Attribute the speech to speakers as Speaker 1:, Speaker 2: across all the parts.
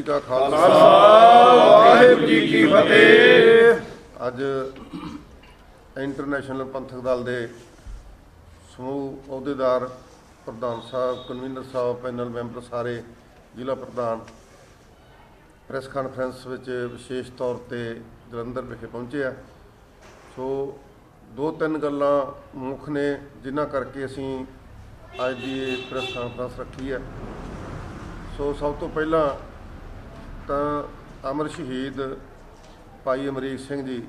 Speaker 1: ਜੀ ਕਾ ਖਾਲਸਾ।
Speaker 2: ਵਾਹਿਗੁਰੂ ਜੀ ਕੀ ਫਤਿਹ।
Speaker 1: ਅੱਜ ਇੰਟਰਨੈਸ਼ਨਲ ਪੰਥਕ ਦਲ ਦੇ ਸਮੂਹ ਅਹੁਦੇਦਾਰ ਪ੍ਰਧਾਨ ਸਾਹਿਬ ਕਨਵੀਨਰ ਸਾਹਿਬ ਪੈਨਲ ਮੈਂਬਰ ਸਾਰੇ ਜ਼ਿਲ੍ਹਾ ਪ੍ਰਧਾਨ ਪ੍ਰੈਸ ਕਾਨਫਰੰਸ ਵਿੱਚ ਵਿਸ਼ੇਸ਼ ਤੌਰ ਤੇ ਜਲੰਧਰ ਵਿਖੇ ਪਹੁੰਚੇ ਆ। ਸੋ ਦੋ ਤਿੰਨ ਗੱਲਾਂ ਮੁੱਖ ਨੇ ਜਿਨ੍ਹਾਂ ਕਰਕੇ ਅਸੀਂ ਅੱਜ ਦੀ ਪ੍ਰੈਸ ਕਾਨਫਰੰਸ ਰੱਖੀ ਹੈ। ਸੋ ਸਭ ਤੋਂ ਪਹਿਲਾਂ ਤਾਂ ਅਮਰ ਸ਼ਹੀਦ ਭਾਈ ਅਮਰੀਕ ਸਿੰਘ ਜੀ,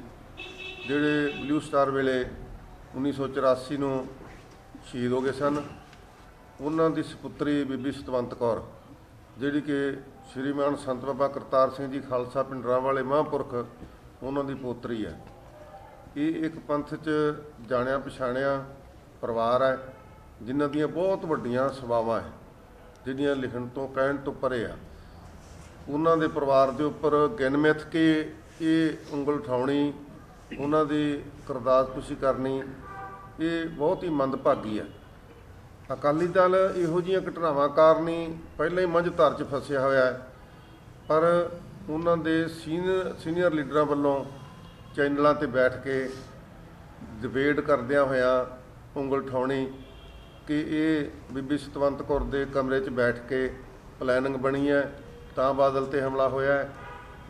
Speaker 1: ਜਿਹੜੇ ਬਲੂ ਸਟਾਰ ਵੇਲੇ 1984 ਨੂੰ ਸ਼ਹੀਦ ਹੋ ਗਏ ਸਨ। ਉਹਨਾਂ ਦੀ ਸੁਪੁੱਤਰੀ ਬੀਬੀ ਸਤਵੰਤ ਕੌਰ, ਜਿਹੜੀ ਕਿ ਸ਼੍ਰੀਮਾਨ ਸੰਤ ਬਾਬਾ ਕਰਤਾਰ ਸਿੰਘ ਜੀ ਖਾਲਸਾ ਪਿੰਡਰਾਂ ਵਾਲੇ ਮਹਾਂਪੁਰਖ, ਉਹਨਾਂ ਦੀ ਪੋਤਰੀ ਹੈ। ਇਹ ਇੱਕ ਪੰਥ 'ਚ ਜਾਣਿਆ ਪਛਾਣਿਆ ਪਰਿਵਾਰ ਹੈ, ਜਿਨ੍ਹਾਂ ਦੀਆਂ ਬਹੁਤ ਵੱਡੀਆਂ ਸੇਵਾਵਾਂ ਹੈ, ਜਿਹੜੀਆਂ ਲਿਖਣ ਤੋਂ, ਕਹਿਣ ਤੋਂ ਪਰੇ ਆ। ਉਹਨਾਂ ਦੇ ਪਰਿਵਾਰ ਦੇ ਉੱਪਰ ਗਿਣ ਮਿੱਥ ਕੇ ਇਹ ਉਂਗਲ ਉਠਾਉਣੀ, ਉਹਨਾਂ ਦੀ ਕਰਦਾਸਪੁਸ਼ੀ ਕਰਨੀ, ਇਹ ਬਹੁਤ ਹੀ ਮੰਦਭਾਗੀ ਹੈ ਅਕਾਲੀ ਦਲ ਇਹੋ ਜਿਹੀਆਂ ਘਟਨਾਵਾਂ ਕਾਰਨ ਹੀ ਪਹਿਲਾਂ ਹੀ ਮੰਝ ਧਾਰ 'ਚ ਫਸਿਆ ਹੋਇਆ ਹੈ। ਪਰ ਉਹਨਾਂ ਦੇ ਸੀਨੀਅਰ ਸੀਨੀਅਰ ਲੀਡਰਾਂ ਵੱਲੋਂ ਚੈਨਲਾਂ ਤੇ ਬੈਠ ਕੇ ਡਿਬੇਟ ਕਰਦਿਆਂ ਹੋਇਆਂ ਉਂਗਲ ਉਠਾਉਣੀ ਕਿ ਇਹ ਬੀਬੀ ਸਤਵੰਤ ਕੌਰ ਦੇ ਕਮਰੇ 'ਚ ਬੈਠ ਕੇ ਪਲੈਨਿੰਗ ਬਣੀ ਹੈ। ਤਾਂ ਬਾਦਲ ਤੇ ਹਮਲਾ ਹੋਇਆ ਹੈ।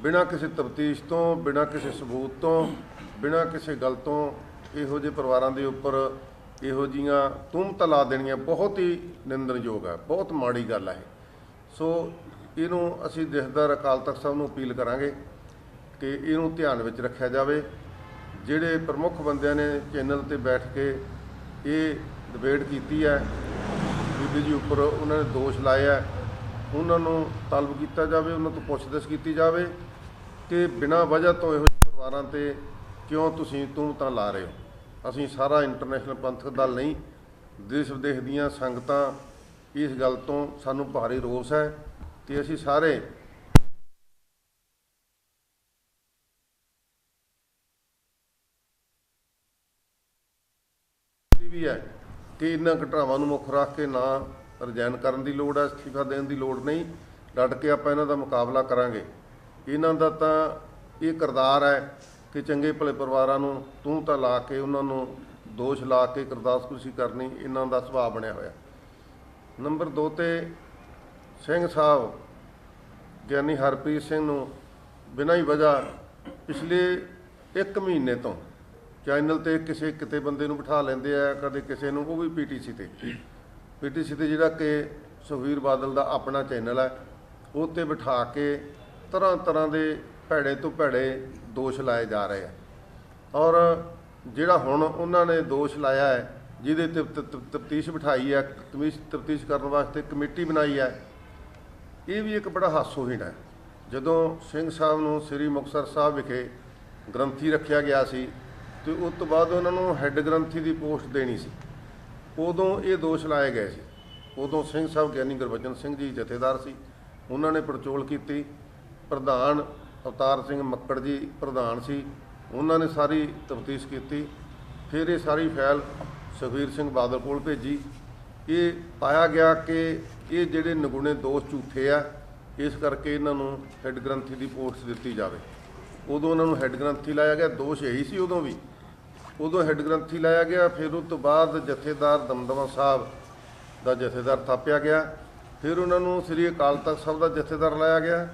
Speaker 1: ਬਿਨਾਂ ਕਿਸੇ ਤਫਤੀਸ਼ ਤੋਂ, ਬਿਨਾਂ ਕਿਸੇ ਸਬੂਤ ਤੋਂ, ਬਿਨਾਂ ਕਿਸੇ ਗੱਲ ਤੋਂ ਇਹੋ ਜਿਹੇ ਪਰਿਵਾਰਾਂ ਦੇ ਉੱਪਰ ਇਹੋ ਜੀਆਂ ਤੁਹਮਤਾਂ ਲਾ ਦੇਣੀਆਂ ਬਹੁਤ ਹੀ ਨਿੰਦਣਯੋਗ ਹੈ ਬਹੁਤ ਮਾੜੀ ਗੱਲ ਹੈ ਇਹ। ਸੋ ਇਹਨੂੰ ਅਸੀਂ ਜਥੇਦਾਰ ਅਕਾਲ ਤਖਤ ਸਾਹਿਬ ਨੂੰ ਅਪੀਲ ਕਰਾਂਗੇ ਕਿ ਇਹਨੂੰ ਧਿਆਨ ਵਿੱਚ ਰੱਖਿਆ ਜਾਵੇ। ਜਿਹੜੇ ਪ੍ਰਮੁੱਖ ਬੰਦਿਆਂ ਨੇ ਚੈਨਲ ਤੇ ਬੈਠ ਕੇ ਇਹ ਡਿਬੇਟ ਕੀਤੀ ਹੈ, ਬੀਬੀ ਜੀ ਉੱਪਰ ਉਹਨਾਂ ਨੇ ਦੋਸ਼ ਲਾਇਆ ਉਹਨਾਂ ਨੂੰ ਤਲਬ ਕੀਤਾ ਜਾਵੇ, ਉਹਨਾਂ ਤੋਂ ਪੁੱਛਗਿੱਛ ਕੀਤੀ ਜਾਵੇ ਕਿ ਬਿਨਾਂ ਵਜ੍ਹਾ ਤੋਂ ਇਹੋ ਜਿਹੇ ਪਰਿਵਾਰਾਂ ਤੇ ਕਿਉਂ ਤੁਸੀਂ ਤੂੰ ਤਾਂ ਲਾ ਰਹੇ ਹੋ? ਅਸੀਂ ਸਾਰਾ ਇੰਟਰਨੈਸ਼ਨਲ ਪੰਥਕ ਦਲ ਨਹੀਂ, ਦੇਸ਼ ਵਿਦੇਸ਼ ਦੀਆਂ ਸੰਗਤਾਂ ਇਸ ਗੱਲ ਤੋਂ ਸਾਨੂੰ ਭਾਰੀ ਰੋਸ ਹੈ ਕਿ ਅਸੀਂ ਸਾਰੇ ਵੀ ਹੈ ਕਿ ਇਹਨਾਂ ਘਟਨਾਵਾਂ ਨੂੰ ਮੁੱਖ ਰੱਖ ਕੇ ਨਾ ਰਿਜ਼ਾਈਨ ਕਰਨ ਦੀ ਲੋੜ ਹੈ, ਅਸਤੀਫਾ ਦੇਣ ਦੀ ਲੋੜ ਨਹੀਂ। ਡਟ ਕੇ ਆਪਾਂ ਇਹਨਾਂ ਦਾ ਮੁਕਾਬਲਾ ਕਰਾਂਗੇ। ਇਹਨਾਂ ਦਾ ਤਾਂ ਇਹ ਕਰਦਾਰ ਹੈ ਕਿ ਚੰਗੇ ਭਲੇ ਪਰਿਵਾਰਾਂ ਨੂੰ ਤੂੰ ਤਾਂ ਲਾ ਕੇ ਉਹਨਾਂ ਨੂੰ ਦੋਸ਼ ਲਾ ਕੇ ਕਰਦਾਸਕੁਸ਼ੀ ਕਰਨੀ ਇਹਨਾਂ ਦਾ ਸੁਭਾਅ ਬਣਿਆ ਹੋਇਆ। ਨੰਬਰ 2 ਤੇ ਸਿੰਘ ਸਾਹਿਬ, ਗਿਆਨੀ ਹਰਪ੍ਰੀਤ ਸਿੰਘ ਨੂੰ ਬਿਨਾਂ ਹੀ ਵਜ੍ਹਾ ਪਿਛਲੇ 1 ਮਹੀਨੇ ਤੋਂ ਚੈਨਲ ਤੇ ਕਿਸੇ ਕਿਤੇ ਬੰਦੇ ਨੂੰ ਬਿਠਾ ਲੈਂਦੇ ਆ, ਕਦੇ ਕਿਸੇ ਨੂੰ, ਉਹ ਵੀ ਪੀਟੀਸੀ ਤੇ। ਪੀਟੀਸੀ ਤੇ ਜਿਹੜਾ ਕਿ ਸੁਖਵੀਰ ਬਾਦਲ ਦਾ ਆਪਣਾ ਚੈਨਲ ਹੈ ਉਹ ਤੇ ਬਿਠਾ ਕੇ ਤਰ੍ਹਾਂ ਤਰ੍ਹਾਂ ਦੇ ਭੈੜੇ ਤੋਂ ਭੈੜੇ ਦੋਸ਼ ਲਾਏ ਜਾ ਰਹੇ ਆ। ਔਰ ਜਿਹੜਾ ਹੁਣ ਉਹਨਾਂ ਨੇ ਦੋਸ਼ ਲਾਇਆ ਹੈ, ਜਿਹਦੇ ਤੇ ਤਫਤੀਸ਼ ਬਿਠਾਈ ਹੈ ਕਮਿਸ਼ ਤਫਤੀਸ਼ ਕਰਨ ਵਾਸਤੇ ਕਮੇਟੀ ਬਣਾਈ ਹੈ, ਇਹ ਵੀ ਇੱਕ ਬੜਾ ਹਾਸੋਹੀਣ ਹੈ। ਜਦੋਂ ਸਿੰਘ ਸਾਹਿਬ ਨੂੰ ਸ੍ਰੀ ਮੁਕਤਸਰ ਸਾਹਿਬ ਵਿਖੇ ਗ੍ਰੰਥੀ ਰੱਖਿਆ ਗਿਆ ਸੀ, ਤੇ ਉਸ ਤੋਂ ਬਾਅਦ ਉਹਨਾਂ ਨੂੰ ਹੈੱਡ ਗ੍ਰੰਥੀ ਦੀ ਪੋਸਟ ਦੇਣੀ ਸੀ। ਉਦੋਂ ਇਹ ਦੋਸ਼ ਲਾਏ ਗਏ ਸੀ। ਉਦੋਂ ਸਿੰਘ ਸਾਹਿਬ ਗਿਆਨੀ ਗੁਰਬਚਨ ਸਿੰਘ ਜੀ ਜਥੇਦਾਰ ਸੀ। ਉਹਨਾਂ ਨੇ ਪੜਚੋਲ ਕੀਤੀ। ਪ੍ਰਧਾਨ ਅਵਤਾਰ ਸਿੰਘ ਮੱਕੜ ਜੀ ਪ੍ਰਧਾਨ ਸੀ। ਉਹਨਾਂ ਨੇ ਸਾਰੀ ਤਫਤੀਸ਼ ਕੀਤੀ। ਫਿਰ ਇਹ ਸਾਰੀ ਫਾਈਲ ਸੁਖਬੀਰ ਸਿੰਘ ਬਾਦਲ ਕੋਲ ਭੇਜੀ। ਇਹ ਪਾਇਆ ਗਿਆ ਕਿ ਇਹ ਜਿਹੜੇ ਨਗੁਣੇ ਦੋਸ਼ ਝੂਠੇ ਆ, ਇਸ ਕਰਕੇ ਇਹਨਾਂ ਨੂੰ ਹੈੱਡ ਗ੍ਰੰਥੀ ਦੀ ਪੋਸਟ ਦਿੱਤੀ ਜਾਵੇ। ਉਦੋਂ ਉਹਨਾਂ ਨੂੰ ਹੈੱਡ ਗ੍ਰੰਥੀ ਲਾਇਆ ਗਿਆ। ਦੋਸ਼ ਇਹੀ ਸੀ ਉਦੋਂ ਵੀ ਉਦੋਂ ਹੈੱਡ ਗ੍ਰੰਥੀ ਲਾਇਆ ਗਿਆ, ਫਿਰ ਉਸ ਤੋਂ ਬਾਅਦ ਜਥੇਦਾਰ ਦਮਦਮਾ ਸਾਹਿਬ ਦਾ ਜਥੇਦਾਰ ਥਾਪਿਆ ਗਿਆ। ਫਿਰ ਉਹਨਾਂ ਨੂੰ ਸ੍ਰੀ ਅਕਾਲ ਤਖਤ ਸਾਹਿਬ ਦਾ ਜਥੇਦਾਰ ਲਾਇਆ ਗਿਆ।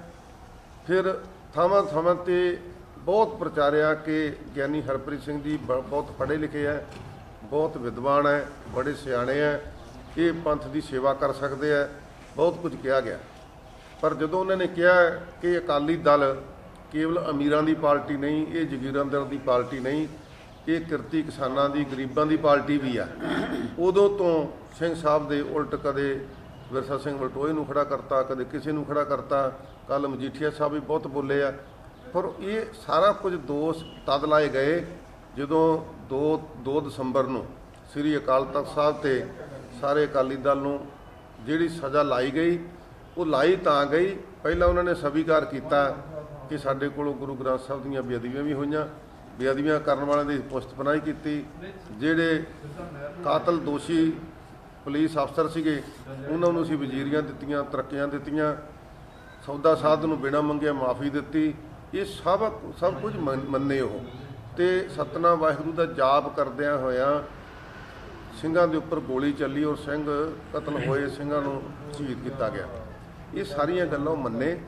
Speaker 1: ਫਿਰ ਥਾਵਾਂ ਥਾਵਾਂ ਤੇ ਬਹੁਤ ਪ੍ਰਚਾਰਿਆ ਕਿ ਗਿਆਨੀ ਹਰਪ੍ਰੀਤ ਸਿੰਘ ਜੀ ਬ- ਬਹੁਤ ਪੜ੍ਹੇ ਲਿਖੇ ਹੈ ਬਹੁਤ ਵਿਦਵਾਨ ਹੈ ਬੜੇ ਸਿਆਣੇ ਹੈ ਇਹ ਪੰਥ ਦੀ ਸੇਵਾ ਕਰ ਸਕਦੇ ਹੈ ਬਹੁਤ ਕੁਝ ਕਿਹਾ ਗਿਆ। ਪਰ ਜਦੋਂ ਉਹਨਾਂ ਨੇ ਕਿਹਾ ਕਿ ਅਕਾਲੀ ਦਲ ਕੇਵਲ ਅਮੀਰਾਂ ਦੀ ਪਾਰਟੀ ਨਹੀਂ, ਇਹ ਜਗੀਰੰਦਰ ਦੀ ਪਾਰਟੀ ਨਹੀਂ ਇਹ ਕਿਰਤੀ ਕਿਸਾਨਾਂ ਦੀ, ਗਰੀਬਾਂ ਦੀ ਪਾਰਟੀ ਵੀ ਆ। ਉਦੋਂ ਤੋਂ ਸਿੰਘ ਸਾਹਿਬ ਦੇ ਉਲਟ ਕਦੇ ਵਿਰਸਾ ਸਿੰਘ ਵਲਟੋਏ ਨੂੰ ਖੜਾ ਕਰਤਾ, ਕਦੇ ਕਿਸੇ ਨੂੰ ਖੜਾ ਕਰਤਾ। ਕੱਲ ਮਜੀਠੀਆ ਸਾਹਿਬ ਵੀ ਬਹੁਤ ਬੋਲੇ ਆ। ਪਰ ਇਹ ਸਾਰਾ ਕੁਝ ਦੋਸ਼ ਤਦ ਲਾਏ ਗਏ ਜਦੋਂ 2 2 ਦਸੰਬਰ ਨੂੰ ਸ੍ਰੀ ਅਕਾਲ ਤਖਤ ਸਾਹਿਬ ਤੇ ਸਾਰੇ ਅਕਾਲੀ ਦਲ ਨੂੰ ਜਿਹੜੀ ਸਜ਼ਾ ਲਾਈ ਗਈ, ਉਹ ਲਾਈ ਤਾਂ ਗਈ। ਪਹਿਲਾਂ ਉਹਨਾਂ ਨੇ ਸਵੀਕਾਰ ਕੀਤਾ ਕਿ ਸਾਡੇ ਕੋਲੋਂ ਗੁਰੂ ਗ੍ਰੰਥ ਸਾਹਿਬ ਦੀਆਂ ਬੇਅਦਬੀਆਂ ਵੀ ਹੋਈਆਂ। ਬੇਅਦਬੀਆਂ ਕਰਨ ਵਾਲਿਆਂ ਦੀ ਪੁਸਤ ਪਨਾਹੀ ਕੀਤੀ, ਜਿਹੜੇ ਕਾਤਲ ਦੋਸ਼ੀ ਪੁਲਿਸ ਅਫਸਰ ਸੀਗੇ, ਉਹਨਾਂ ਨੂੰ ਅਸੀਂ ਵਜ਼ੀਰੀਆਂ ਦਿੱਤੀਆਂ, ਤਰੱਕੀਆਂ ਦਿੱਤੀਆਂ, ਸੌਦਾ ਸਾਧ ਨੂੰ ਬਿਨਾਂ ਮੰਗਿਆ ਮਾਫੀ ਦਿੱਤੀ, ਇਹ ਸਭ ਸਭ ਕੁਝ ਮੰਨ- ਮੰਨੇ ਉਹ। ਤੇ ਸਤਨਾ ਵਾਹਿਗੁਰੂ ਦਾ ਜਾਪ ਕਰਦਿਆਂ ਹੋਇਆਂ ਸਿੰਘਾਂ ਦੇ ਉੱਪਰ ਗੋਲੀ ਚੱਲੀ ਔਰ ਸਿੰਘ ਕਤਲ ਹੋਏ ਸਿੰਘਾਂ ਨੂੰ ਸ਼ਹੀਦ ਕੀਤਾ ਗਿਆ। ਇਹ ਸਾਰੀਆਂ ਗੱਲਾਂ ਉਹ ਮੰਨੇ।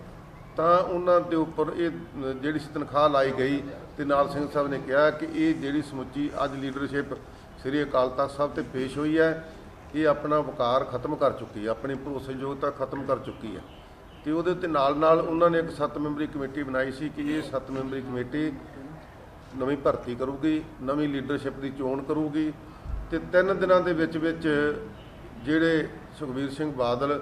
Speaker 1: ਤਾਂ ਉਹਨਾਂ ਦੇ ਉੱਪਰ ਇਹ ਜਿਹੜੀ ਸੀ ਤਨਖਾਹ ਲਾਈ ਗਈ ਤੇ ਨਾਲ ਸਿੰਘ ਸਾਹਿਬ ਨੇ ਕਿਹਾ ਕਿ ਇਹ ਜਿਹੜੀ ਸਮੁੱਚੀ ਅੱਜ ਲੀਡਰਸ਼ਿਪ ਸ੍ਰੀ ਅਕਾਲ ਤਖਤ ਸਾਹਿਬ ਤੇ ਪੇਸ਼ ਹੋਈ ਹੈ, ਇਹ ਆਪਣਾ ਵਕਾਰ ਖਤਮ ਕਰ ਚੁੱਕੀ ਹੈ, ਆਪਣੀ ਭਰੋਸੇਯੋਗਤਾ ਖਤਮ ਕਰ ਚੁੱਕੀ ਹੈ। ਤੇ ਉਹਦੇ ਉੱਤੇ ਨਾਲ ਨਾਲ ਉਹਨਾਂ ਨੇ ਇੱਕ ਸੱਤ ਮੈਂਬਰੀ ਕਮੇਟੀ ਬਣਾਈ ਸੀ ਕਿ ਇਹ ਸੱਤ ਮੈਂਬਰੀ ਕਮੇਟੀ ਨਵੀਂ ਭਰਤੀ ਕਰੂਗੀ, ਨਵੀਂ ਲੀਡਰਸ਼ਿਪ ਦੀ ਚੋਣ ਕਰੂਗੀ ਤੇ ਤਿੰਨ ਦਿਨਾਂ ਦੇ ਵਿੱਚ ਵਿੱਚ ਜਿਹੜੇ ਸੁਖਬੀਰ ਸਿੰਘ ਬਾਦਲ,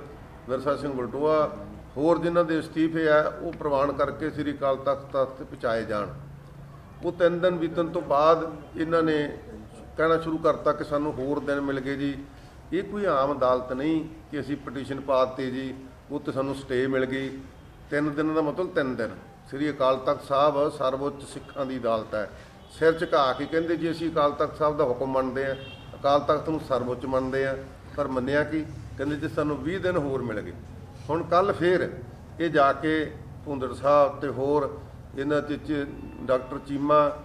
Speaker 1: ਵਿਰਸਾ ਸਿੰਘ ਬਲਟੋਆ ਹੋਰ ਜਿਨ੍ਹਾਂ ਦੇ ਅਸਤੀਫੇ ਆ, ਉਹ ਪ੍ਰਵਾਨ ਕਰਕੇ ਸ੍ਰੀ ਅਕਾਲ ਤਖਤ ਤੱਕ ਪਹੁੰਚਾਏ ਜਾਣ। ਉਹ ਤਿੰਨ ਦਿਨ ਬੀਤਣ ਤੋਂ ਬਾਅਦ ਇਹਨਾਂ ਨੇ ਕਹਿਣਾ ਸ਼ੁਰੂ ਕਰਤਾ ਕਿ ਸਾਨੂੰ ਹੋਰ ਦਿਨ ਮਿਲ ਗਏ ਜੀ। ਇਹ ਕੋਈ ਆਮ ਅਦਾਲਤ ਨਹੀਂ ਕਿ ਅਸੀਂ ਪਟੀਸ਼ਨ ਪਾ ਦਿੱਤੀ ਜੀ ਉਹ ਤੇ ਸਾਨੂੰ ਸਟੇ ਮਿਲ ਗਈ। ਤਿੰਨ ਦਿਨ ਦਾ ਮਤਲਬ ਤਿੰਨ ਦਿਨ। ਸ੍ਰੀ ਅਕਾਲ ਤਖਤ ਸਾਹਿਬ ਸਰਵਉੱਚ ਸਿੱਖਾਂ ਦੀ ਅਦਾਲਤ ਹੈ। ਸਿਰ ਝੁਕਾ ਕੇ ਕਹਿੰਦੇ ਜੀ, ਅਸੀਂ ਅਕਾਲ ਤਖਤ ਸਾਹਿਬ ਦਾ ਹੁਕਮ ਮੰਨਦੇ ਆ ਅਕਾਲ ਤਖਤ ਨੂੰ ਸਰਵਉੱਚ ਮੰਨਦੇ ਆ ਪਰ ਮੰਨਿਆ ਕਿ? ਕਹਿੰਦੇ ਜੀ, ਸਾਨੂੰ 20 ਦਿਨ ਹੋਰ ਮਿਲ ਗਏ। ਹੁਣ ਕੱਲ ਫੇਰ ਇਹ ਜਾ ਕੇ ਭੁੰਦੜ ਸਾਹਿਬ ਤੇ ਹੋਰ ਇਹਨਾਂ ਚ ਡਾਕਟਰ ਚੀਮਾ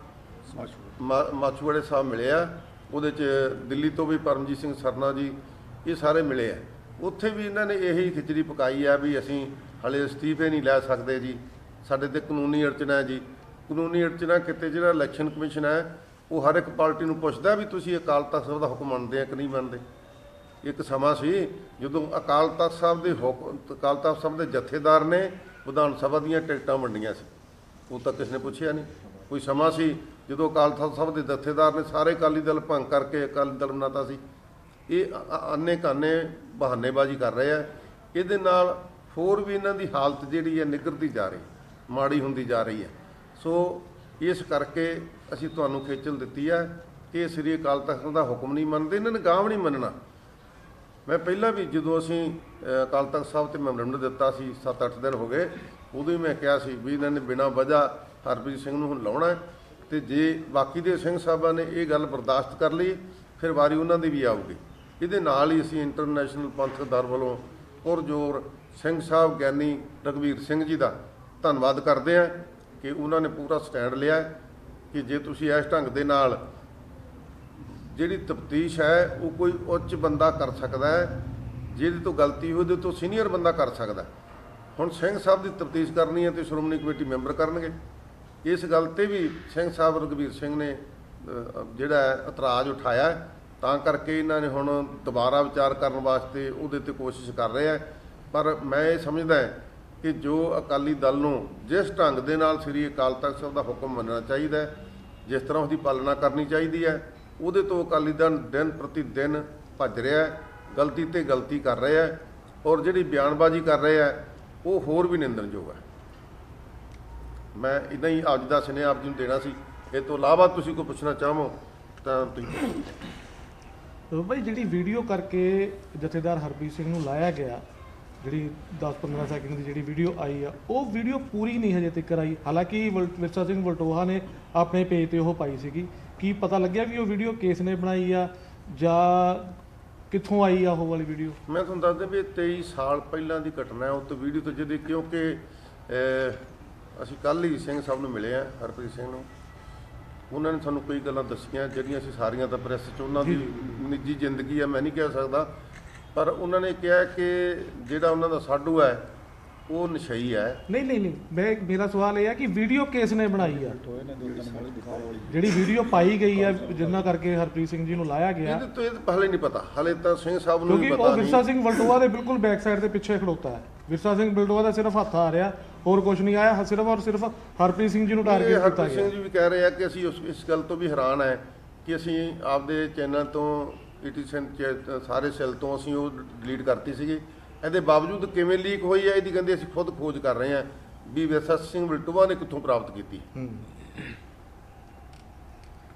Speaker 1: ਮਾ- ਮਾਛੂਵਾੜੇ ਸਾਹਿਬ ਮਿਲੇ ਆ। ਉਹਦੇ ਚ ਦਿੱਲੀ ਤੋਂ ਵੀ ਪਰਮਜੀਤ ਸਿੰਘ ਸਰਨਾ ਜੀ ਇਹ ਸਾਰੇ ਮਿਲੇ ਆ। ਉੱਥੇ ਵੀ ਇਹਨਾਂ ਨੇ ਇਹੀ ਖਿਚੜੀ ਪਕਾਈ ਆ ਵੀ ਅਸੀਂ ਹਲੇ ਅਸਤੀਫੇ ਨਹੀਂ ਲੈ ਸਕਦੇ ਜੀ। ਸਾਡੇ ਤੇ ਕਾਨੂੰਨੀ ਅੜਚਣਾ ਹੈ ਜੀ। ਕਾਨੂੰਨੀ ਅੜਚਣਾ ਕਿਤੇ ਜਿਹੜਾ ਇਲੈਕਸ਼ਨ ਕਮਿਸ਼ਨ ਹੈ ਉਹ ਹਰ ਇੱਕ ਪਾਰਟੀ ਨੂੰ ਪੁੱਛਦਾ ਵੀ ਤੁਸੀਂ ਅਕਾਲ ਤਖਤ ਸਾਹਿਬ ਦਾ ਹੁਕਮ ਮੰਨਦੇ ਆ ਕਿ ਨਹੀਂ ਮੰਨਦੇ? ਇੱਕ ਸਮਾਂ ਸੀ ਜਦੋਂ ਅਕਾਲ ਤਖਤ ਸਾਹਿਬ ਦੇ ਹੁਕਮ, ਅਕਾਲ ਤਖਤ ਸਾਹਿਬ ਦੇ ਜਥੇਦਾਰ ਨੇ ਵਿਧਾਨ ਸਭਾ ਦੀਆਂ ਟਿਕਟਾਂ ਵੰਡੀਆਂ ਸੀ। ਉਹ ਤਾਂ ਕਿਸੇ ਨੇ ਪੁੱਛਿਆ ਨਹੀਂ। ਕੋਈ ਸਮਾਂ ਸੀ ਜਦੋਂ ਅਕਾਲ ਤਖਤ ਸਾਹਿਬ ਦੇ ਜਥੇਦਾਰ ਨੇ ਸਾਰੇ ਅਕਾਲੀ ਦਲ ਭੰਗ ਕਰਕੇ ਅਕਾਲੀ ਦਲ ਬਣਾਤਾ ਸੀ। ਇਹ ਅੰਨੇ ਕਾਨੇ ਬਹਾਨੇਬਾਜ਼ੀ ਕਰ ਰਹੇ ਆ। ਇਹਦੇ ਨਾਲ ਹੋਰ ਵੀ ਇਹਨਾਂ ਦੀ ਹਾਲਤ ਜਿਹੜੀ ਹੈ ਨਿਗਰਦੀ ਜਾ ਰਹੀ, ਮਾੜੀ ਹੁੰਦੀ ਜਾ ਰਹੀ ਹੈ। ਸੋ ਇਸ ਕਰਕੇ ਅਸੀਂ ਤੁਹਾਨੂੰ ਖੇਚਲ ਦਿੱਤੀ ਹੈ ਕਿ ਸ੍ਰੀ ਅਕਾਲ ਤਖਤ ਦਾ ਹੁਕਮ ਨਹੀਂ ਮੰਨਦੇ। ਇਹਨਾਂ ਨੇ ਗਾਂਵ ਨਹੀਂ ਮੰਨਣਾ। ਮੈਂ ਪਹਿਲਾਂ ਵੀ ਜਦੋਂ ਅਸੀਂ ਅਕਾਲ ਤਖਤ ਸਾਹਿਬ ਤੇ ਮੈਮੋਰੰਡਮ ਦਿੱਤਾ ਸੀ 7-8 ਦਿਨ ਹੋ ਗਏ, ਉਦੋਂ ਹੀ ਮੈਂ ਕਿਹਾ ਸੀ ਵੀ ਇਹਨਾਂ ਨੇ ਬਿਨਾਂ ਵਜ੍ਹਾ ਹਰਪ੍ਰੀਤ ਸਿੰਘ ਨੂੰ ਹੁਣ ਲਾਉਣਾ ਹੈ ਤੇ ਜੇ ਬਾਕੀ ਦੇ ਸਿੰਘ ਸਾਹਿਬਾਂ ਨੇ ਇਹ ਗੱਲ ਬਰਦਾਸ਼ਤ ਕਰ ਲਈ, ਫਿਰ ਵਾਰੀ ਉਹਨਾਂ ਦੀ ਵੀ ਆਊਗੀ। ਇਹਦੇ ਨਾਲ ਹੀ ਅਸੀਂ ਇੰਟਰਨੈਸ਼ਨਲ ਪੰਥਕ ਦਰ ਵੱਲੋਂ ਪੁਰਜੋਰ ਸਿੰਘ ਸਾਹਿਬ ਗਿਆਨੀ ਰਘਵੀਰ ਸਿੰਘ ਜੀ ਦਾ ਧੰਨਵਾਦ ਕਰਦੇ ਹਾਂ ਕਿ ਉਹਨਾਂ ਨੇ ਪੂਰਾ ਸਟੈਂਡ ਲਿਆ ਕਿ ਜੇ ਤੁਸੀਂ ਇਸ ਢੰਗ ਦੇ ਨਾਲ ਜਿਹੜੀ ਤਫਤੀਸ਼ ਹੈ, ਉਹ ਕੋਈ ਉੱਚ ਬੰਦਾ ਕਰ ਸਕਦਾ ਹੈ, ਜਿਹਦੇ ਤੋਂ ਗਲਤੀ ਹੋਈ ਉਹਦੇ ਤੋਂ ਸੀਨੀਅਰ ਬੰਦਾ ਕਰ ਸਕਦਾ ਹੁਣ ਸਿੰਘ ਸਾਹਿਬ ਦੀ ਤਫਤੀਸ਼ ਕਰਨੀ ਹੈ ਤੇ ਸ਼੍ਰੋਮਣੀ ਕਮੇਟੀ ਮੈਂਬਰ ਕਰਨਗੇ। ਇਸ ਗੱਲ ਤੇ ਵੀ ਸਿੰਘ ਸਾਹਿਬ ਰਘਵੀਰ ਸਿੰਘ ਨੇ ਜਿਹੜਾ ਇਤਰਾਜ਼ ਉਠਾਇਆ ਤਾਂ ਕਰਕੇ ਇਹਨਾਂ ਨੇ ਹੁਣ ਦੁਬਾਰਾ ਵਿਚਾਰ ਕਰਨ ਵਾਸਤੇ ਉਹਦੇ ਤੇ ਕੋਸ਼ਿਸ਼ ਕਰ ਰਹੇ ਆ ਪਰ ਮੈਂ ਇਹ ਸਮਝਦਾ ਕਿ ਜੋ ਅਕਾਲੀ ਦਲ ਨੂੰ ਜਿਸ ਢੰਗ ਦੇ ਨਾਲ ਸ੍ਰੀ ਅਕਾਲ ਤਖਤ ਸਾਹਿਬ ਦਾ ਹੁਕਮ ਮੰਨਣਾ ਚਾਹੀਦਾ ਜਿਸ ਤਰ੍ਹਾਂ ਉਹਦੀ ਪਾਲਣਾ ਕਰਨੀ ਚਾਹੀਦੀ ਹੈ ਉਹਦੇ ਤੋਂ ਅਕਾਲੀ ਦਲ ਦਿਨ ਪ੍ਰਤੀ ਦਿਨ ਭੱਜ ਰਿਹਾ ਹੈ, ਗਲਤੀ ਤੇ ਗਲਤੀ ਕਰ ਰਿਹਾ ਹੈ ਔਰ ਜਿਹੜੀ ਬਿਆਨਬਾਜ਼ੀ ਕਰ ਰਿਹਾ ਹੈ, ਉਹ ਹੋਰ ਵੀ ਨਿੰਦਣਯੋਗ ਹੈ। ਮੈਂ ਇਦਾਂ ਹੀ ਅੱਜ ਦਾ ਸੁਨੇਹਾ ਆਪ ਜੀ ਨੂੰ ਦੇਣਾ ਸੀ। ਇਹ ਤੋਂ ਇਲਾਵਾ ਤੁਸੀਂ ਕੋਈ ਪੁੱਛਣਾ ਚਾਹੋ ਤਾਂ ਤੁਸੀਂ
Speaker 3: ਭਾਈ, ਜਿਹੜੀ ਵੀਡੀਓ ਕਰਕੇ ਜਥੇਦਾਰ ਹਰਪ੍ਰੀਤ ਸਿੰਘ ਨੂੰ ਲਾਇਆ ਗਿਆ ਜਿਹੜੀ 10-15 ਸੈਕਿੰਡ ਦੀ ਜਿਹੜੀ ਵੀਡੀਓ ਆਈ ਆ ਉਹ ਵੀਡੀਓ ਪੂਰੀ ਨਹੀਂ ਹਜੇ ਤੱਕ ਆਈ। ਹਾਲਾਂਕਿ ਵਿਰਸਾ ਸਿੰਘ ਵਲਟੋਹਾ ਨੇ ਆਪਣੇ ਪੇਜ ਤੇ ਉਹ ਪਾਈ ਸੀਗੀ। ਕੀ ਪਤਾ ਲੱਗਿਆ ਵੀ ਉਹ ਵੀਡੀਓ ਕਿਸ ਨੇ ਬਣਾਈ ਆ ਜਾਂ ਕਿੱਥੋਂ ਆਈ ਆ ਉਹ ਵਾਲੀ ਵੀਡੀਓ
Speaker 1: ਮੈਂ ਤੁਹਾਨੂੰ ਦੱਸਦਾ ਵੀ ਇਹ 23 ਸਾਲ ਪਹਿਲਾਂ ਦੀ ਘਟਨਾ ਹੈ ਉਹ ਤੋਂ ਵੀਡੀਓ ਤੋਂ ਜਿਹਦੇ ਕਿਉਂਕਿ ਅਸੀਂ ਕੱਲ ਹੀ ਸਿੰਘ ਸਾਹਿਬ ਨੂੰ ਮਿਲੇ ਆ ਹਰਪ੍ਰੀਤ ਸਿੰਘ ਨੂੰ। ਉਹਨਾਂ ਨੇ ਸਾਨੂੰ ਕਈ ਗੱਲਾਂ ਦੱਸੀਆਂ ਜਿਹੜੀਆਂ ਅਸੀਂ ਸਾਰੀਆਂ ਤਾਂ ਪ੍ਰੈਸ 'ਚ ਉਹਨਾਂ ਦੀ ਨਿੱਜੀ ਜ਼ਿੰਦਗੀ ਆ ਮੈਂ ਨਹੀਂ ਕਹਿ ਸਕਦਾ। ਪਰ ਉਹਨਾਂ ਨੇ ਕਿਹਾ ਕਿ ਜਿਹੜਾ ਉਹਨਾਂ ਦਾ ਸਾਡੂ ਹੈ ਉਹ ਨਸ਼ਈ ਹੈ।
Speaker 3: ਨਹੀਂ ਨਹੀਂ ਨਹੀਂ ਮੈਂ ਮੇਰਾ ਸਵਾਲ ਇਹ ਆ ਕਿ ਵੀਡੀਓ ਕਿਸ ਨੇ ਬਣਾਈ ਆ? ਜਿਹੜੀ ਵੀਡੀਓ ਪਾਈ ਗਈ ਆ ਜਿੰਨਾ ਕਰਕੇ ਹਰਪ੍ਰੀਤ ਸਿੰਘ ਜੀ ਨੂੰ ਲਾਇਆ ਗਿਆ।
Speaker 1: ਇਹਦੇ ਤੋਂ ਇਹ ਤਾਂ ਹਲੇ ਨਹੀਂ ਪਤਾ। ਹਲੇ ਤਾਂ ਸਿੰਘ ਸਾਹਿਬ ਨੂੰ ਵੀ
Speaker 3: ਕਿਉਂਕਿ
Speaker 1: ਪਤਾ
Speaker 3: ਉਹ ਵਿਰਸਾ
Speaker 1: ਨਹੀਂ।
Speaker 3: ਸਿੰਘ ਵਲਟੋਆ ਦੇ ਬਿਲਕੁਲ ਬੈਕ ਸਾਈਡ ਦੇ ਪਿੱਛੇ ਖੜੋਤਾ ਹੈ। ਵਿਰਸਾ ਸਿੰਘ ਵਲਟੋਆ ਦਾ ਸਿਰਫ ਹੱਥ ਆ ਰਿਹਾ ਹੋਰ ਕੁਝ ਨਹੀਂ ਆਇਆ ਸਿਰਫ ਔਰ ਸਿਰਫ ਹਰਪ੍ਰੀਤ ਸਿੰਘ ਜੀ ਨੂੰ
Speaker 1: ਇਹ
Speaker 3: ਟਾਰਗੇਟ ਕੀਤਾ
Speaker 1: ਹਰਪ੍ਰੀਤ ਸਿੰਘ
Speaker 3: ਗਿਆ
Speaker 1: ਜੀ ਵੀ ਕਹਿ ਰਹੇ ਆ ਕਿ ਅਸੀਂ ਇਸ ਗੱਲ ਤੋਂ ਵੀ ਹੈਰਾਨ ਹੈ ਕਿ ਅਸੀਂ ਆਪਦੇ ਚੈਨਲ ਤੋਂ ਈਟੀਸਨ ਸਾਰੇ ਸੈੱਲ ਤੋਂ ਅਸੀਂ ਉਹ ਡਿਲੀਟ ਕਰਤੀ ਸੀਗੀ। ਇਹਦੇ ਬਾਵਜੂਦ ਕਿਵੇਂ ਲੀਕ ਹੋਈ ਹੈ ਇਹਦੀ ਕਹਿੰਦੇ ਅਸੀਂ ਖੁਦ ਖੋਜ ਕਰ ਰਹੇ ਹਾਂ ਵੀ ਵਿਰਸਾ ਸਿੰਘ ਬਲਟੋਆ ਨੇ ਕਿੱਥੋਂ ਪ੍ਰਾਪਤ ਕੀਤੀ।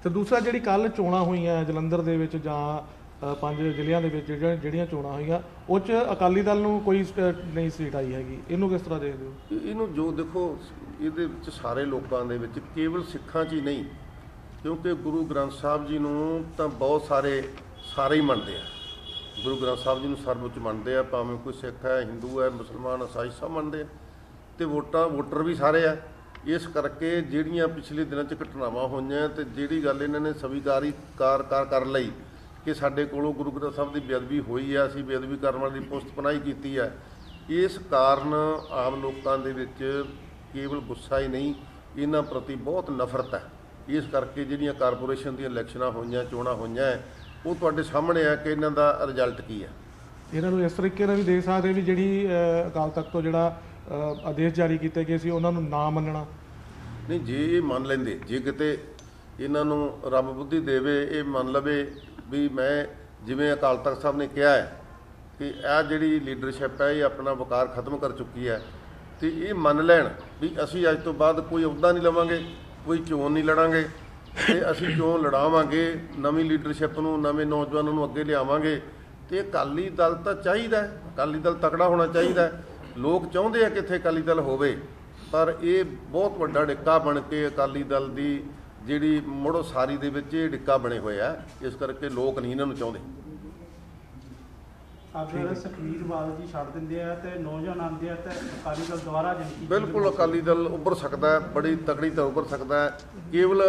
Speaker 3: ਤੇ ਦੂਸਰਾ ਜਿਹੜੀ ਕੱਲ ਚੋਣਾਂ ਹੋਈਆਂ ਜਲੰਧਰ ਦੇ ਵਿੱਚ ਜਾਂ ਪੰਜ ਜ਼ਿਲ੍ਹਿਆਂ ਦੇ ਵਿੱਚ ਜਿਹੜੀਆਂ ਚੋਣਾਂ ਹੋਈਆਂ ਉਹ ਚ ਅਕਾਲੀ ਦਲ ਨੂੰ ਕੋਈ ਨਹੀਂ ਸੀਟ ਆਈ ਹੈਗੀ। ਇਹਨੂੰ ਕਿਸ ਤਰ੍ਹਾਂ ਦੇਖਦੇ ਹੋ?
Speaker 1: ਇਹ- ਇਹਨੂੰ ਜੋ ਦੇਖੋ ਇਹਦੇ ਵਿੱਚ ਸਾਰੇ ਲੋਕਾਂ ਦੇ ਵਿੱਚ ਕੇਵਲ ਸਿੱਖਾਂ 'ਚ ਹੀ ਨਹੀਂ ਕਿਉਂਕਿ ਗੁਰੂ ਗ੍ਰੰਥ ਸਾਹਿਬ ਜੀ ਨੂੰ ਤਾਂ ਬਹੁਤ ਸਾਰੇ ਸਾਰੇ ਹੀ ਮੰਨਦੇ ਆ। ਗੁਰੂ ਗ੍ਰੰਥ ਸਾਹਿਬ ਜੀ ਨੂੰ ਸਰਵਉੱਚ ਮੰਨਦੇ ਆ ਭਾਵੇਂ ਕੋਈ ਸਿੱਖ ਹੈ ਹਿੰਦੂ ਹੈ ਮੁਸਲਮਾਨ ਈਸਾਈ ਸਭ ਮੰਨਦੇ ਆ। ਤੇ ਵੋਟਾਂ ਵੋਟਰ ਵੀ ਸਾਰੇ ਆ। ਇਸ ਕਰਕੇ ਜਿਹੜੀਆਂ ਪਿਛਲੇ ਦਿਨਾਂ 'ਚ ਘਟਨਾਵਾਂ ਹੋਈਆਂ ਤੇ ਜਿਹੜੀ ਗੱਲ ਇਹਨਾਂ ਨੇ ਸਵੀਕਾਰੀ ਕਾਰ ਕਾਰ ਕਰ ਲਈ ਕਿ ਸਾਡੇ ਕੋਲੋਂ ਗੁਰੂ ਗ੍ਰੰਥ ਸਾਹਿਬ ਦੀ ਬੇਅਦਬੀ ਹੋਈ ਆ ਅਸੀਂ ਬੇਅਦਬੀ ਕਰਨ ਵਾਲੀ ਪੁਸਤ ਪਨਾਈ ਕੀਤੀ ਆ। ਇਸ ਕਾਰਨ ਆਮ ਲੋਕਾਂ ਦੇ ਵਿੱਚ ਕੇਵਲ ਗੁੱਸਾ ਹੀ ਨਹੀਂ ਇਹਨਾਂ ਪ੍ਰਤੀ ਬਹੁਤ ਨਫ਼ਰਤ ਹੈ। ਇਸ ਕਰਕੇ ਜਿਹੜੀਆਂ ਕਾਰਪੋਰੇਸ਼ਨ ਦੀਆਂ ਇਲੈਕਸ਼ਨਾਂ ਹੋਈਆਂ ਚੋਣਾਂ ਹੋਈਆਂ ਹੈ, ਉਹ ਤੁਹਾਡੇ ਸਾਹਮਣੇ ਆ ਕਿ ਇਹਨਾਂ ਦਾ ਰਿਜ਼ਲਟ ਕੀ ਹੈ
Speaker 3: ਇਹਨਾਂ ਨੂੰ ਇਸ ਤਰੀਕੇ ਨਾਲ ਵੀ ਦੇਖ ਸਕਦੇ ਵੀ ਜਿਹੜੀ ਅਕਾਲ ਤਖਤ ਤੋਂ ਜਿਹੜਾ ਆਦੇਸ਼ ਜਾਰੀ ਕੀਤੇ ਗਏ ਸੀ ਉਹਨਾਂ ਨੂੰ ਨਾ ਮੰਨਣਾ।
Speaker 1: ਨਹੀਂ ਜੇ ਇਹ ਮੰਨ ਲੈਂਦੇ ਜੇ ਕਿਤੇ ਇਹਨਾਂ ਨੂੰ ਰੱਬ ਬੁੱਧੀ ਦੇਵੇ ਇਹ ਮੰਨ ਲਵੇ ਵੀ ਮੈਂ ਜਿਵੇਂ ਅਕਾਲ ਤਖਤ ਸਾਹਿਬ ਨੇ ਕਿਹਾ ਹੈ ਕਿ ਇਹ ਜਿਹੜੀ ਲੀਡਰਸ਼ਿਪ ਹੈ ਇਹ ਆਪਣਾ ਵਕਾਰ ਖਤਮ ਕਰ ਚੁੱਕੀ ਹੈ ਤੇ ਇਹ ਮੰਨ ਲੈਣ ਵੀ ਅਸੀਂ ਅੱਜ ਤੋਂ ਬਾਅਦ ਕੋਈ ਅਹੁਦਾ ਨਹੀਂ ਲਵਾਂਗੇ ਕੋਈ ਚੋਣ ਨਹੀਂ ਲੜਾਂਗੇ। ਤੇ ਅਸੀਂ ਚੋਣ ਲੜਾਵਾਂਗੇ, ਨਵੀਂ ਲੀਡਰਸ਼ਿਪ ਨੂੰ, ਨਵੇਂ ਨੌਜਵਾਨਾਂ ਨੂੰ ਅੱਗੇ ਲਿਆਵਾਂਗੇ, ਤੇ ਅਕਾਲੀ ਦਲ ਤਾਂ ਚਾਹੀਦਾ ਹੈ, ਅਕਾਲੀ ਦਲ ਤਕੜਾ ਹੋਣਾ ਚਾਹੀਦਾ ਹੈ। ਲੋਕ ਚਾਹੁੰਦੇ ਆ ਕਿ ਇੱਥੇ ਅਕਾਲੀ ਦਲ ਹੋਵੇ, ਪਰ ਇਹ ਬਹੁਤ ਵੱਡਾ ਡਿੱਕਾ ਬਣ ਕੇ ਅਕਾਲੀ ਦਲ ਦੀ ਜਿਹੜੀ ਮੁੜੋ ਸਾਰੀ ਦੇ ਵਿੱਚ ਇਹ ਡਿੱਕਾ ਬਣੇ ਹੋਏ ਆ ਇਸ ਕਰਕੇ ਲੋਕ ਨਹੀਂ ਇਹਨਾਂ ਨੂੰ ਚਾਹੁੰਦੇ।
Speaker 4: ਅਗਰ ਸੁਖਬੀਰ ਬਾਦਲ ਜੀ ਛੱਡ ਦਿੰਦੇ ਆ ਤੇ ਨੌਜਵਾਨ ਆਉਂਦੇ ਆ ਤੇ ਅਕਾਲੀ ਦਲ ਦੁਬਾਰਾ ਜਨਕੀ
Speaker 1: ਬਿਲਕੁਲ ਅਕਾਲੀ ਦਲ ਉੱਭਰ ਸਕਦਾ ਹੈ ਬੜੀ ਤਕੜੀ ਤਰ੍ਹਾਂ ਉੱਭਰ ਸਕਦਾ ਹੈ। ਕੇਵਲ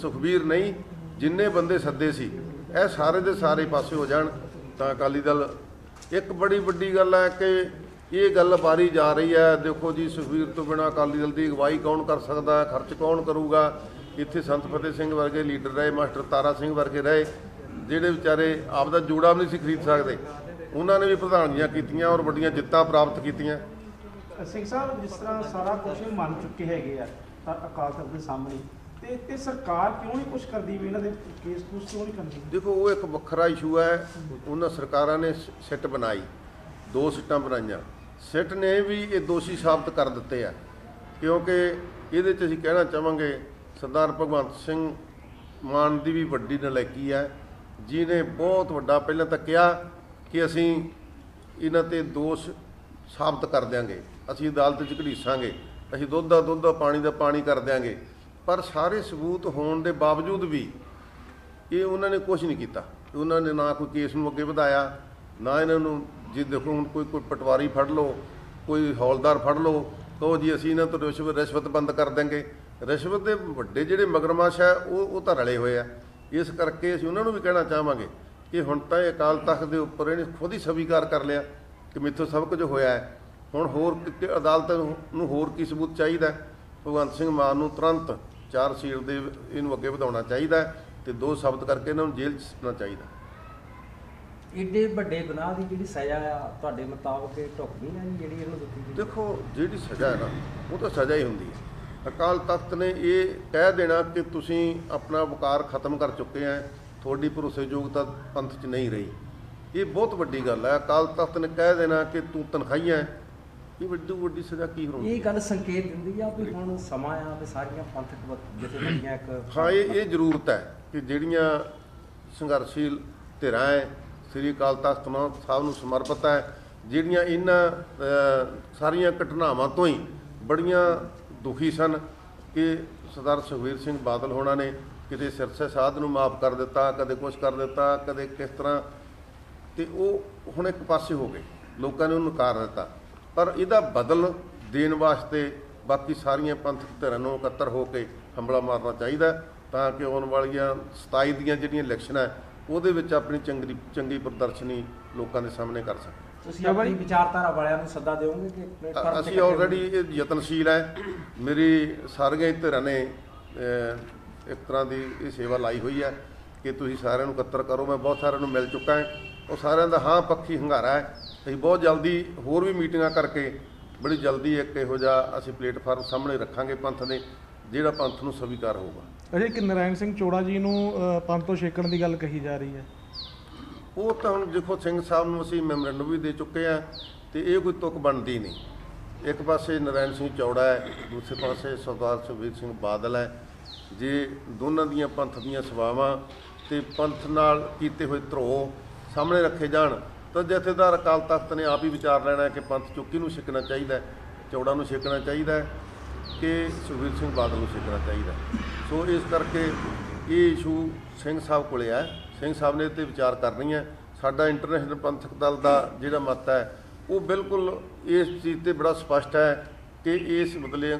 Speaker 1: ਸੁਖਬੀਰ ਨਹੀਂ ਜਿੰਨੇ ਬੰਦੇ ਸੱਦੇ ਸੀ ਇਹ ਸਾਰੇ ਦੇ ਸਾਰੇ ਪਾਸੇ ਹੋ ਜਾਣ ਤਾਂ ਅਕਾਲੀ ਦਲ। ਇੱਕ ਬੜੀ ਵੱਡੀ ਗੱਲ ਹੈ ਕਿ ਇਹ ਗੱਲ ਬਾਰੀ ਜਾ ਰਹੀ ਹੈ। ਦੇਖੋ ਜੀ ਸੁਖਬੀਰ ਤੋਂ ਬਿਨਾ ਅਕਾਲੀ ਦਲ ਦੀ ਅਗਵਾਈ ਕੌਣ ਕਰ ਸਕਦਾ ਖਰਚ ਕੌਣ ਕਰੂਗਾ? ਇੱਥੇ ਸੰਤ ਫਤਿਹ ਸਿੰਘ ਵਰਗੇ ਲੀਡਰ ਰਹੇ ਮਾਸਟਰ ਤਾਰਾ ਸਿੰਘ ਵਰਗੇ ਰਹੇ ਜਿਹੜੇ ਵਿਚਾਰੇ ਆਪਦਾ ਜੋੜਾ ਵੀ ਨਹੀਂ ਸੀ ਖਰੀਦ ਸਕਦੇ। ਉਹਨਾਂ ਨੇ ਵੀ ਪ੍ਰਧਾਨਗੀਆਂ ਕੀਤੀਆਂ ਔਰ ਵੱਡੀਆਂ ਜਿੱਤਾਂ ਪ੍ਰਾਪਤ ਕੀਤੀਆਂ।
Speaker 4: ਸਿੰਘ ਸਾਹਿਬ ਜਿਸ ਤਰ੍ਹਾਂ ਸਾਰਾ ਕੁਝ ਮੰਨ ਚੁੱਕੇ ਹੈਗੇ ਆ ਤਾਂ ਅਕਾਲ ਤਖਤ ਦੇ ਸਾਹਮਣੇ। ਤੇ ਤੇ ਸਰਕਾਰ ਕਿਉਂ ਨਹੀਂ ਕੁਝ ਕਰਦੀ ਵੀ ਇਹਨਾਂ ਦੇ ਕੇਸ ਕੂਸ ਕਿਉਂ ਨਹੀਂ ਕਰਦੀ?
Speaker 1: ਦੇਖੋ ਉਹ ਇੱਕ ਵੱਖਰਾ ਇਸ਼ੂ ਹੈ। ਉਹਨਾਂ ਸਰਕਾਰਾਂ ਨੇ ਸਿੱਟ ਬਣਾਈ। ਦੋ ਸਿੱਟਾਂ ਬਣਾਈਆਂ। ਸਿੱਟ ਨੇ ਵੀ ਇਹ ਦੋਸ਼ੀ ਸਾਬਤ ਕਰ ਦਿੱਤੇ ਆ। ਕਿਉਂਕਿ ਇਹਦੇ 'ਚ ਅਸੀਂ ਕਹਿਣਾ ਚਾਹਾਂਗੇ ਸਰਦਾਰ ਭਗਵੰਤ ਸਿੰਘ ਮਾਨ ਦੀ ਵੀ ਵੱਡੀ ਨਲਾਇਕੀ ਹੈ। ਜਿਨੇ ਬਹੁਤ ਵੱਡਾ ਪਹਿਲਾਂ ਤਾਂ ਕਿਹਾ ਕਿ ਅਸੀਂ ਇਹਨਾਂ ਤੇ ਦੋਸ਼ ਸਾਬਤ ਕਰ ਦਿਆਂਗੇ। ਅਸੀਂ ਅਦਾਲਤ 'ਚ ਘੜੀਸਾਂਗੇ। ਅਸੀਂ ਦੁੱਧ ਦਾ ਦੁੱਧ ਦਾ ਪਾਣੀ ਦਾ ਪਾਣੀ ਕਰ ਦਿਆਂਗੇ। ਪਰ ਸਾਰੇ ਸਬੂਤ ਹੋਣ ਦੇ ਬਾਵਜੂਦ ਵੀ ਇਹ ਉਹਨਾਂ ਨੇ ਕੁਝ ਨਹੀਂ ਕੀਤਾ। ਉਹਨਾਂ ਨੇ ਨਾ ਕੋਈ ਕੇਸ ਨੂੰ ਅੱਗੇ ਵਧਾਇਆ, ਨਾ ਇਹਨਾਂ ਨੂੰ ਜੇ ਦੇਖੋ ਹੁਣ ਕੋਈ ਕੋਈ ਪਟਵਾਰੀ ਫੜ ਲਓ, ਕੋਈ ਹੌਲਦਾਰ ਫੜ ਲਓ ਕਹੋ ਜੀ ਅਸੀਂ ਇਹਨਾਂ ਤੋਂ ਰਿਸ਼ਵਤ ਰਿਸ਼ਵਤ ਬੰਦ ਕਰ ਦਾਂਗੇ ਰਿਸ਼ਵਤ ਦੇ ਵੱਡੇ ਜਿਹੜੇ ਮਗਰਮੱਛ ਹੈ, ਉਹ ਉਹ ਤਾਂ ਰਲੇ ਹੋਏ ਆ। ਇਸ ਕਰਕੇ ਅਸੀਂ ਉਹਨਾਂ ਨੂੰ ਵੀ ਕਹਿਣਾ ਚਾਹਾਂਗੇ ਕਿ ਹੁਣ ਤਾਂ ਇਹ ਅਕਾਲ ਤਖਤ ਦੇ ਉੱਪਰ ਇਹਨੇ ਖੁਦ ਹੀ ਸਵੀਕਾਰ ਕਰ ਲਿਆ ਕਿ ਮੇਥੋਂ ਸਭ ਕੁਝ ਹੋਇਆ ਹੈ। ਹੁਣ ਹੋਰ ਅਦਾਲਤ ਨੂੰ ਹੋਰ ਕੀ ਸਬੂਤ ਚਾਹੀਦਾ? ਭਗਵੰਤ ਸਿੰਘ ਮਾਨ ਨੂੰ ਤੁਰੰਤ ਚਾਰ ਸੀਲ ਦੇ ਇਹਨੂੰ ਅੱਗੇ ਵਧਾਉਣਾ ਚਾਹੀਦਾ ਤੇ ਦੋ ਸ਼ਬਦ ਕਰਕੇ ਇਹਨਾਂ ਨੂੰ ਜੇਲ੍ਹ 'ਚ ਸੁੱਟਣਾ ਚਾਹੀਦਾ
Speaker 5: ਏਡੇ ਵੱਡੇ ਗੁਨਾਹ ਦੀ ਜਿਹੜੀ ਸਜ਼ਾ ਆ ਤੁਹਾਡੇ ਮੁਤਾਬਕ ਇਹ ਢੁਕਦੀ ਨਾ ਜੀ ਜਿਹੜੀ ਇਹਨੂੰ ਦਿੱਤੀ ਗਈ?
Speaker 1: ਦੇਖੋ ਜਿਹੜੀ ਸਜ਼ਾ ਹੈ ਨਾ ਉਹ ਤਾਂ ਸਜ਼ਾ ਹੀ ਹੁੰਦੀ ਹੈ। ਅਕਾਲ ਤਖਤ ਨੇ ਇਹ ਕਹਿ ਦੇਣਾ ਕਿ ਤੁਸੀਂ ਆਪਣਾ ਵਕਾਰ ਖਤਮ ਕਰ ਚੁੱਕੇ ਆ ਤੁਹਾਡੀ ਭਰੋਸੇਯੋਗਤਾ ਪੰਥ 'ਚ ਨਹੀਂ ਰਹੀ। ਇਹ ਬਹੁਤ ਵੱਡੀ ਗੱਲ ਹੈ। ਅਕਾਲ ਤਖਤ ਨੇ ਕਹਿ ਦੇਣਾ ਕਿ ਤੂੰ ਤਨਖਾਹੀਆਂ ਹੈ। ਇਹ ਵੱਡੀ ਵੱਡੀ ਸਜ਼ਾ ਕੀ ਹੋਣੀ?
Speaker 5: ਇਹ ਗੱਲ ਸੰਕੇਤ ਦਿੰਦੀ ਆ ਵੀ ਹੁਣ ਸਮਾਂ ਆ ਤੇ ਸਾਰੀਆਂ ਪੰਥਕ ਜਥੇਬੰਦੀਆਂ ਇੱਕ
Speaker 1: ਹਾਂ ਇਹ ਇਹ ਜ਼ਰੂਰਤ ਹੈ ਕਿ ਜਿਹੜੀਆਂ ਸੰਘਰਸ਼ੀਲ ਧਿਰਾਂ ਹੈ ਸ੍ਰੀ ਅਕਾਲ ਤਖਤ ਨੂੰ ਸਾਹਿਬ ਨੂੰ ਸਮਰਪਿਤ ਹੈ ਜਿਹੜੀਆਂ ਇਹਨਾਂ ਸਾਰੀਆਂ ਘਟਨਾਵਾਂ ਤੋਂ ਹੀ ਬੜੀਆਂ ਦੁਖੀ ਸਨ ਕਿ ਸਰਦਾਰ ਸੁਖਬੀਰ ਸਿੰਘ ਬਾਦਲ ਹੋਣਾ ਨੇ ਕਿਤੇ ਸਿਰਸੇ ਸਾਧ ਨੂੰ ਮਾਫ ਕਰ ਦਿੱਤਾ ਕਦੇ ਕੁਝ ਕਰ ਦਿੱਤਾ ਕਦੇ ਕਿਸ ਤਰ੍ਹਾਂ। ਤੇ ਉਹ ਹੁਣ ਇੱਕ ਪਾਸੇ ਹੋ ਗਏ। ਲੋਕਾਂ ਨੇ ਉਹਨੂੰ ਨਕਾਰ ਦਿੱਤਾ। ਪਰ ਇਹਦਾ ਬਦਲ ਦੇਣ ਵਾਸਤੇ ਬਾਕੀ ਸਾਰੀਆਂ ਪੰਥਕ ਧਿਰਾਂ ਨੂੰ ਇਕੱਤਰ ਹੋ ਕੇ ਹੰਬਲਾ ਮਾਰਨਾ ਚਾਹੀਦਾ ਹੈ, ਤਾਂ ਕਿ ਆਉਣ ਵਾਲੀਆਂ 27 ਦੀਆਂ ਜਿਹੜੀਆਂ ਇਲੈਕਸ਼ਨਾਂ ਉਹਦੇ ਵਿੱਚ ਆਪਣੀ ਚੰਗੀ ਚੰਗੀ ਪ੍ਰਦਰਸ਼ਨੀ ਲੋਕਾਂ ਦੇ ਸਾਹਮਣੇ ਕਰ ਸਕਣ।
Speaker 5: ਤੁਸੀਂ ਆਪਣੀ ਵਿਚਾਰਧਾਰਾ ਵਾਲਿਆਂ ਨੂੰ ਸੱਦਾ ਦਿਓਗੇ ਕਿ ਪਲੇਟਫਾਰਮ ਤੇ
Speaker 1: ਅਸੀਂ ਆਲਰੇਡੀ ਇਹ ਯਤਨਸ਼ੀਲ ਹੈ। ਮੇਰੀ ਸਾਰੀਆਂ ਹੀ ਧਿਰਾਂ ਨੇ ਇੱਕ ਤਰ੍ਹਾਂ ਦੀ ਇਹ ਸੇਵਾ ਲਾਈ ਹੋਈ ਹੈ ਕਿ ਤੁਸੀਂ ਸਾਰਿਆਂ ਨੂੰ ਇਕੱਤਰ ਕਰੋ। ਮੈਂ ਬਹੁਤ ਸਾਰਿਆਂ ਨੂੰ ਮਿਲ ਚੁੱਕਾ ਹਾਂ। ਉਹ ਸਾਰਿਆਂ ਦਾ ਹਾਂ ਪੱਖੀ ਹੰਗਾਰਾ ਹੈ। ਅਸੀਂ ਬਹੁਤ ਜਲਦੀ ਹੋਰ ਵੀ ਮੀਟਿੰਗਾਂ ਕਰਕੇ ਬੜੀ ਜਲਦੀ ਇੱਕ ਇਹੋ ਜਿਹਾ ਅਸੀਂ ਪਲੇਟਫਾਰਮ ਸਾਹਮਣੇ ਰੱਖਾਂਗੇ ਪੰਥ ਦੇ ਜਿਹੜਾ ਪੰਥ ਨੂੰ ਸਵੀਕਾਰ ਹੋਊਗਾ।
Speaker 3: ਅਜੇ ਕਿ ਨਰਾਇਣ ਸਿੰਘ ਚੋੜਾ ਜੀ ਨੂੰ ਪੰਥ ਤੋਂ ਛੇਕਣ ਦੀ ਗੱਲ ਕਹੀ ਜਾ ਰਹੀ ਹੈ।
Speaker 1: ਉਹ ਤਾਂ ਹੁਣ ਦੇਖੋ ਸਿੰਘ ਸਾਹਿਬ ਨੂੰ ਅਸੀਂ ਮੈਮੋਰੈਂਡਮ ਵੀ ਦੇ ਚੁੱਕੇ ਆ ਤੇ ਇਹ ਕੋਈ ਤੁਕ ਬਣਦੀ ਨਹੀਂ। ਇੱਕ ਪਾਸੇ ਨਰਾਇਣ ਸਿੰਘ ਚੌੜਾ ਹੈ ਦੂਸਰੇ ਪਾਸੇ ਸਰਦਾਰ ਸੁਖਬੀਰ ਸਿੰਘ ਬਾਦਲ ਹੈ। ਜੇ ਦੋਨਾਂ ਦੀਆਂ ਪੰਥ ਦੀਆਂ ਸੇਵਾਵਾਂ ਤੇ ਪੰਥ ਨਾਲ ਕੀਤੇ ਹੋਏ ਧਰੋ ਸਾਹਮਣੇ ਰੱਖੇ ਜਾਣ, ਤਾਂ ਜਥੇਦਾਰ ਅਕਾਲ ਤਖਤ ਨੇ ਆਪ ਹੀ ਵਿਚਾਰ ਲੈਣਾ ਕਿ ਪੰਥ ਚੁੱਕੀ ਨੂੰ ਛਕਣਾ ਚਾਹੀਦਾ ਚੌੜਾ ਨੂੰ ਛਕਣਾ ਚਾਹੀਦਾ ਕਿ ਸੁਖਬੀਰ ਸਿੰਘ ਬਾਦਲ ਨੂੰ ਛਕਣਾ ਚਾਹੀਦਾ ਸੋ ਇਸ ਕਰਕੇ ਇਹ ਇਸ਼ੂ ਸਿੰਘ ਸਾਹਿਬ ਕੋਲੇ ਹੈ। ਸਿੰਘ ਸਾਹਿਬ ਨੇ ਇਹ ਤੇ ਵਿਚਾਰ ਕਰਨੀ ਹੈ। ਸਾਡਾ ਇੰਟਰਨੈਸ਼ਨਲ ਪੰਥਕ ਦਲ ਦਾ ਜਿਹੜਾ ਮਤ ਹੈ, ਉਹ ਬਿਲਕੁਲ ਇਸ ਚੀਜ਼ ਤੇ ਬੜਾ ਸਪਸ਼ਟ ਹੈ ਕਿ ਇਸ ਬਦਲੇ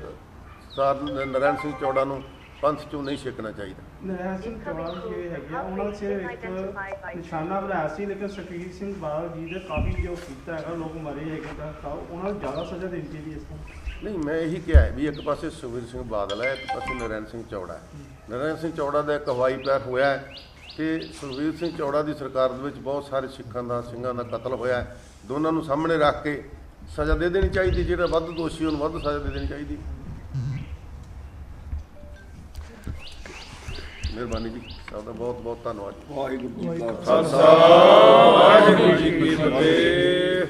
Speaker 1: ਸਰ ਨਰੈਣ ਸਿੰਘ ਚੌੜਾ ਨੂੰ ਪੰਥ ਚੋਂ ਨਹੀਂ ਛੇਕਣਾ ਚਾਹੀਦਾ।
Speaker 4: ਨਰੈਣ ਸਿੰਘ ਚੌਹਾਨ ਜਿਹੜੇ ਹੈਗੇ ਆ ਉਹਨਾਂ ਨੇ ਸਿਰਫ ਇੱਕ ਨਿਸ਼ਾਨਾ ਬਣਾਇਆ ਸੀ ਲੇਕਿਨ ਸੁਖਬੀਰ ਸਿੰਘ ਬਾਦਲ ਜੀ ਦੇ ਕਾਫੀ ਜੋ ਕੀਤਾ ਹੈਗਾ ਲੋਕ ਮਰੇ ਹੈਗੇ ਤਾਂ ਤਾਂ ਉਹਨਾਂ ਨੂੰ ਜ਼ਿਆਦਾ ਸਜ਼ਾ ਦੇਣੀ ਚਾਹੀਦੀ ਇਸ ਤੋਂ।
Speaker 1: ਨਹੀਂ ਮੈਂ ਇਹੀ ਕਿਹਾ ਹੈ ਵੀ ਇੱਕ ਪਾਸੇ ਸੁਖਬੀਰ ਸਿੰਘ ਬਾਦਲ ਹੈ ਇੱਕ ਪਾਸੇ ਨਰੈਣ ਸਿੰਘ ਚੌੜਾ ਹੈ। ਨਰੈਣ ਸਿੰਘ ਚੌੜਾ ਦਾ ਇੱਕ ਹਵਾਈ ਪੈਰ ਹੋਇਆ ਹੈ ਕਿ ਸੁਖਬੀਰ ਸਿੰਘ ਚੌੜਾ ਦੀ ਸਰਕਾਰ ਦੇ ਵਿੱਚ ਬਹੁਤ ਸਾਰੇ ਸਿੱਖਾਂ ਦਾ ਸਿੰਘਾਂ ਦਾ ਕਤਲ ਹੋਇਆ ਹੈ। ਦੋਨਾਂ ਨੂੰ ਸਾਹਮਣੇ ਰੱਖ ਕੇ ਸਜ਼ਾ ਦੇ ਦੇਣੀ ਚਾਹੀਦੀ ਜਿਹੜਾ ਵੱਧ ਦੋਸ਼ੀ ਉਹਨੂੰ ਵੱਧ ਸਜ਼ਾ ਦੇ ਦੇਣੀ ਚਾਹੀਦੀ। ਮਿਹਰਬਾਨੀ ਜੀ ਸਭ ਦਾ ਬਹੁਤ ਬਹੁਤ ਧੰਨਵਾਦ।
Speaker 2: ਵਾਹਿਗੁਰੂ ਜੀ ਕਾ ਖਾਲਸਾ। ਵਾਹਿਗੁਰੂ ਜੀ ਕੀ ਫਤਿਹ।